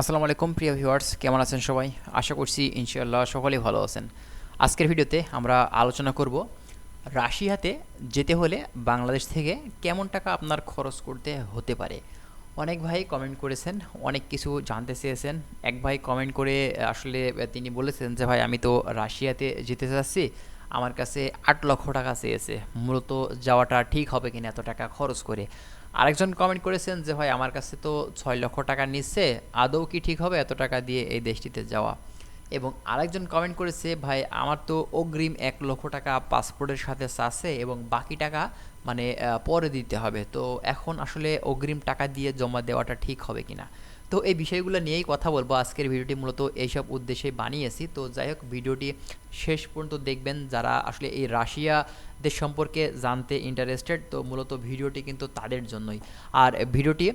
আসসালামু আলাইকুম, প্রিয় ভিউয়ার্স, কেমন আছেন সবাই? আশা করছি, ইনশাআল্লাহ সকলেই ভালো আছেন। আজকের ভিডিওতে আমরা আলোচনা করব রাশিয়াতে যেতে হলে বাংলাদেশ থেকে কেমন টাকা আপনার খরচ করতে হতে পারে। অনেক ভাই কমেন্ট করেছেন, অনেক কিছু জানতে চেয়েছেন। এক ভাই কমেন্ট করে, আসলে, তিনি বলেছেন যে, ভাই, আমি তো রাশিয়াতে যেতে চাচ্ছি। আমার কাছে আট লক্ষ টাকা চেয়েছে। মূলত যাওয়াটা ঠিক হবে কিনা এত টাকা খরচ করে? আরেকজন কমেন্ট করেছেন যে, ভাই, আমার কাছে তো ছয় লক্ষ টাকা নিচ্ছে, আদৌ কি ঠিক হবে এত টাকা দিয়ে এই দেশটিতে যাওয়া? এবং আরেকজন কমেন্ট করেছে, ভাই, আমার তো অগ্রিম এক লক্ষ টাকা পাসপোর্টের সাথে আছে এবং বাকি টাকা মানে পরে দিতে হবে। তো এখন আসলে অগ্রিম টাকা দিয়ে জমা দেওয়াটা ঠিক হবে কিনা? তো এই বিষয়গুলো নিয়েই কথা বলব। আজকের ভিডিওটি মূলত এইসব উদ্দেশ্যে বানিয়েছি তো যাই হোক, ভিডিওটি শেষ পর্যন্ত দেখবেন যারা আসলে এই রাশিয়া দেশ সম্পর্কে জানতে ইন্টারেস্টেড তো মূলত ভিডিওটি কিন্তু তাদের জন্যই। আর ভিডিওটি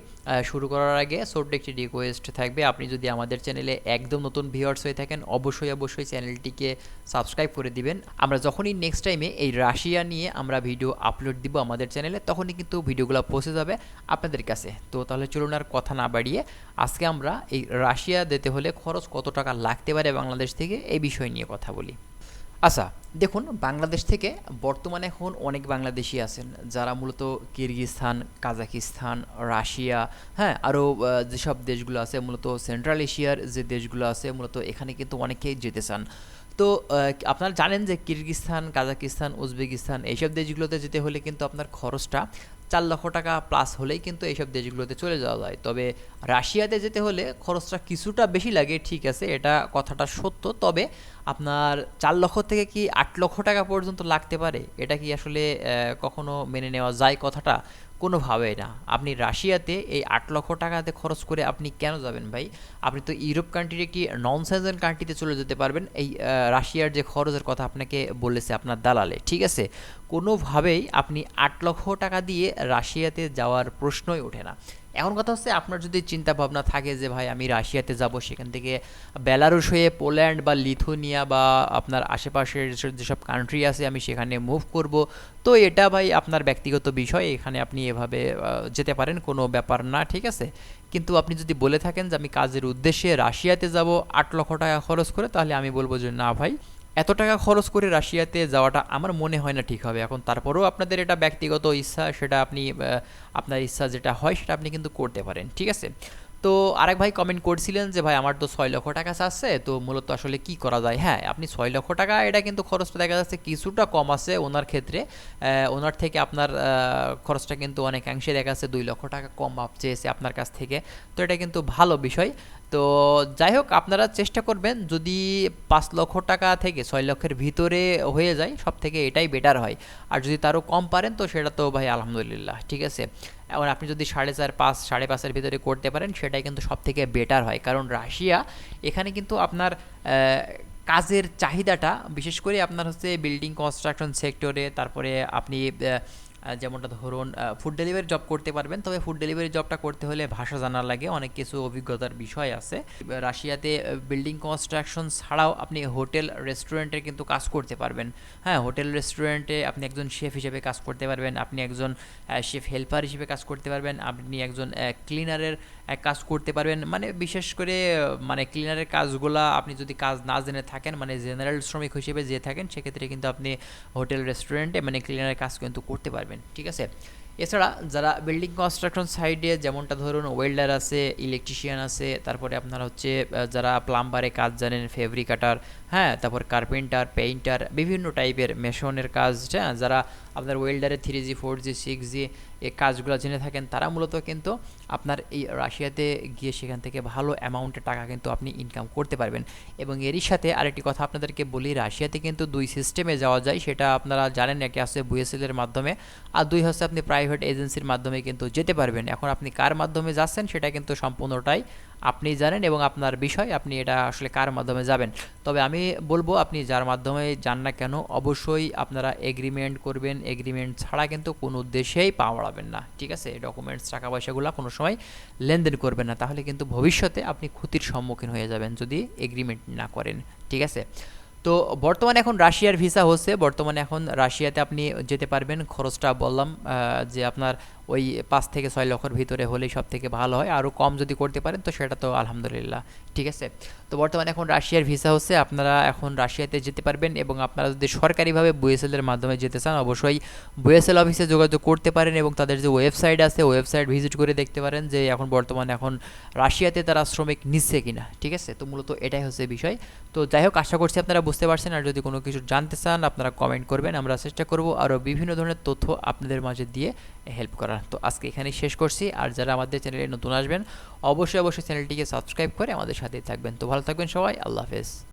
শুরু করার আগে ছোট্ট একটি রিকোয়েস্ট থাকবে। আপনি যদি আমাদের চ্যানেলে একদম নতুন ভিউয়ার্স হয়ে থাকেন, অবশ্যই অবশ্যই চ্যানেলটিকে সাবস্ক্রাইব করে দিবেন। আমরা যখনই নেক্সট টাইমে এই রাশিয়া নিয়ে আমরা ভিডিও আপলোড দিব আমাদের চ্যানেলে, তখনই কিন্তু ভিডিওগুলো পৌঁছে যাবে আপনাদের কাছে। তো তাহলে চলুন আর কথা না বাড়িয়ে আজকে আমরা এই রাশিয়া যেতে হলে খরচ কত টাকা লাগতে পারে বাংলাদেশ থেকে এই বিষয় নিয়ে কথা বলি। আচ্ছা দেখুন, বাংলাদেশ থেকে বর্তমানে এখন অনেক বাংলাদেশি আছেন, যারা মূলত কিরগিস্তান কাজাকিস্তান রাশিয়া হ্যাঁ আরও যেসব দেশগুলো আছে, মূলত সেন্ট্রাল এশিয়ার যে দেশগুলো আছে, মূলত এখানে কিন্তু অনেকেই যেতে চান। তো আপনারা জানেন যে কিরগিস্তান কাজাকিস্তান উজবেকিস্তান, এইসব দেশগুলোতে যেতে হলে কিন্তু আপনার খরচটা চার লক্ষ টাকা প্লাস হলেই কিন্তু এইসব দেশগুলোতে চলে যাওয়া যায়। তবে রাশিয়াতে যেতে হলে খরচটা কিছুটা বেশি লাগে, ঠিক আছে, এটা কথাটা সত্য। তবে আপনার চার লক্ষ থেকে কি আট লক্ষ টাকা পর্যন্ত লাগতে পারে? এটা কি আসলে কখনো মেনে নেওয়া যায় কথাটা? কোনোভাবেই না। আপনি রাশিয়াতে এই আট লক্ষ টাকাতে খরচ করে আপনি কেন যাবেন ভাই? আপনি তো ইউরোপ কান্ট্রির একটি নন সেজন কান্ট্রিতে চলে যেতে পারবেন। এই রাশিয়ার যে খরচের কথা আপনাকে বলেছে আপনার দালালে, ঠিক আছে? কোনোভাবেই আপনি আট লক্ষ টাকা দিয়ে রাশিয়াতে যাওয়ার প্রশ্নই ওঠে না। এখন কথা হচ্ছে আপনার যদি চিন্তা ভাবনা থাকে যে, ভাই, আমি রাশিয়াতে যাব, সেখান থেকে বেলারুশ হয়ে পোল্যান্ড বা লিথুনিয়া বা আপনার আশেপাশের যেসব- কান্ট্রি আছে, আমি সেখানে মুভ করব। তো এটা ভাই আপনার ব্যক্তিগত বিষয়, এখানে আপনি এভাবে যেতে পারেন, কোনো ব্যাপার না, ঠিক আছে? কিন্তু আপনি যদি বলে থাকেন যে, আমি কাজের উদ্দেশ্যে রাশিয়াতে যাব, আট লক্ষ টাকা খরচ করে, তাহলে আমি বলব যে, না ভাই এত টাকা খরচ করে রাশিয়াতে যাওয়াটা আমার মনে হয় না ঠিক হবে। এখন তারপরেও আপনাদের এটা ব্যক্তিগত ইচ্ছা, সেটা আপনি আপনার ইচ্ছা যেটা হয়, সেটা আপনি কিন্তু করতে পারেন, ঠিক আছে? তো আরেক ভাই কমেন্ট করছিলেন যে, ভাই, আমার তো ছয় লক্ষ টাকা চাচ্ছে, তো মূলত আসলে কি করা যায়? হ্যাঁ আপনি ছয় লক্ষ টাকা, এটা কিন্তু খরচটা দেখা যাচ্ছে কিছুটা কম আছে ওনার ক্ষেত্রে। ওনার থেকে আপনার খরচটা কিন্তু অনেকাংশে দেখা যাচ্ছে দুই লক্ষ টাকা কম মাপ চেয়েছে আপনার কাছ থেকে। তো এটা কিন্তু ভালো বিষয়। তো যাই হোক, আপনারা চেষ্টা করবেন যদি পাঁচ লক্ষ টাকা থেকে ছয় লক্ষের ভিতরে হয়ে যায় সব থেকে এটাই বেটার হয়। আর যদি তারও কম পারেন, তো সেটা তো ভাই আলহামদুলিল্লাহ, ঠিক আছে? এখন আপনি যদি সাড়ে চার পাঁচ, সাড়ে পাঁচের ভিতরে করতে পারেন, সেটাই কিন্তু সব থেকে বেটার হয়। কারণ রাশিয়া এখানে কিন্তু আপনার কাজের চাহিদাটা, বিশেষ করে আপনার হচ্ছে বিল্ডিং কনস্ট্রাকশন সেক্টরে তারপরে আপনি যেমনটা ধরুন ফুড ডেলিভারি জব করতে পারবেন, তবে ফুড ডেলিভারি জবটা করতে হলে ভাষা জানা লাগে, অনেক কিছু অভিজ্ঞতার বিষয় আছে। রাশিয়াতে বিল্ডিং কনস্ট্রাকশন ছাড়াও আপনি হোটেল রেস্টুরেন্টে কিন্তু কাজ করতে পারবেন। হ্যাঁ হোটেল রেস্টুরেন্টে আপনি একজন শেফ হিসেবে কাজ করতে পারবেন, আপনি একজন শেফ হেল্পার হিসেবে কাজ করতে পারবেন, আপনি একজন ক্লিনারের কাজ করতে পারবেন। মানে বিশেষ করে মানে ক্লিনারের কাজগুলা আপনি যদি কাজ না জেনে থাকেন মানে জেনারেল শ্রমিক হিসেবে যে থাকেন, সেক্ষেত্রে কিন্তু আপনি হোটেল রেস্টুরেন্টে মানে ক্লিনারের কাজ কিন্তু করতে পারবেন, ঠিক আছে? এছাড়া যারা বিল্ডিং কনস্ট্রাকশন সাইডে যেমনটা ধরুন ওয়েল্ডার আছে ইলেকট্রিশিয়ান আছে, তারপরে আপনার হচ্ছে যারা প্লাম্বারে কাজ জানেন ফেব্রিকাটার হ্যাঁ তারপর কার্পেন্টার পেইন্টার বিভিন্ন টাইপের মেশনের কাজ হ্যাঁ যারা আপনার ওয়েল্ডারের three G four G six G এই কাজগুলো জেনে থাকেন, তারা মূলত কিন্তু আপনার এই রাশিয়াতে গিয়ে সেখান থেকে ভালো অ্যামাউন্টের টাকা কিন্তু আপনি ইনকাম করতে পারবেন। এবং এরই সাথে আরেকটি কথা আপনাদেরকে বলি, রাশিয়াতে কিন্তু দুই সিস্টেমে যাওয়া যায়, সেটা আপনারা জানেন একটি আছে বুয়েসেলের মাধ্যমে, আর দুই হচ্ছে আপনি প্রাইভেট এজেন্সির মাধ্যমে কিন্তু যেতে পারবেন। এখন আপনি কার মাধ্যমে যাচ্ছেন, সেটা কিন্তু সম্পূর্ণটাই আপনি জানেন, এবং আপনার বিষয় আপনি এটা আসলে কার মাধ্যমে যাবেন। তবে আমি বলব, আপনি যার মাধ্যমে যান না কেন, অবশ্যই আপনারা এগ্রিমেন্ট করবেন। এগ্রিমেন্ট ছাড়া কিন্তু কোনো উদ্দেশ্যেই পা বাড়াবেন না। ঠিক আছে? ডকুমেন্টস টাকা পয়সাগুলো কোনো সময় লেনদেন করবেন না। তাহলে কিন্তু ভবিষ্যতে আপনি ক্ষতির সম্মুখীন হয়ে যাবেন যদি এগ্রিমেন্ট না করেন। ঠিক আছে? তো বর্তমানে এখন রাশিয়ার ভিসা হচ্ছে। বর্তমানে এখন রাশিয়াতে আপনি যেতে পারবেন। খরচটা বললাম যে আপনার ওই পাঁচ থেকে ছয় লক্ষর ভিতরে হলেই সব থেকে ভালো হয়। আরও কম যদি করতে পারেন, তো সেটা তো আলহামদুলিল্লাহ, ঠিক আছে? তো বর্তমানে এখন রাশিয়ার ভিসা হচ্ছে, আপনারা এখন রাশিয়াতে যেতে পারবেন এবং আপনারা যদি সরকারিভাবে বুয়েসেলের মাধ্যমে যেতে চান, অবশ্যই বুয়েসেল অফিসে যোগাযোগ করতে পারেন এবং তাদের যে ওয়েবসাইট আছে ওয়েবসাইট ভিজিট করে দেখতে পারেন যে এখন বর্তমানে এখন রাশিয়াতে তারা শ্রমিক নিচ্ছে কিনা, ঠিক আছে? তো মূলত এটাই হচ্ছে বিষয়। তো যাই হোক, আশা করছি আপনারা বুঝতে পারছেন। আর যদি কোনো কিছু জানতে চান, আপনারা কমেন্ট করবেন, আমরা চেষ্টা করব আরও বিভিন্ন ধরনের তথ্য আপনাদের মাঝে দিয়ে হেল্প করার তো আজকে এখানেই শেষ করছি। আর যারা আমাদের চ্যানেলে নতুন আসবেন, অবশ্যই অবশ্যই চ্যানেলটিকে সাবস্ক্রাইব করে আমাদের সাথেই থাকবেন। তো ভালো থাকবেন সবাই, আল্লাহ হাফেজ।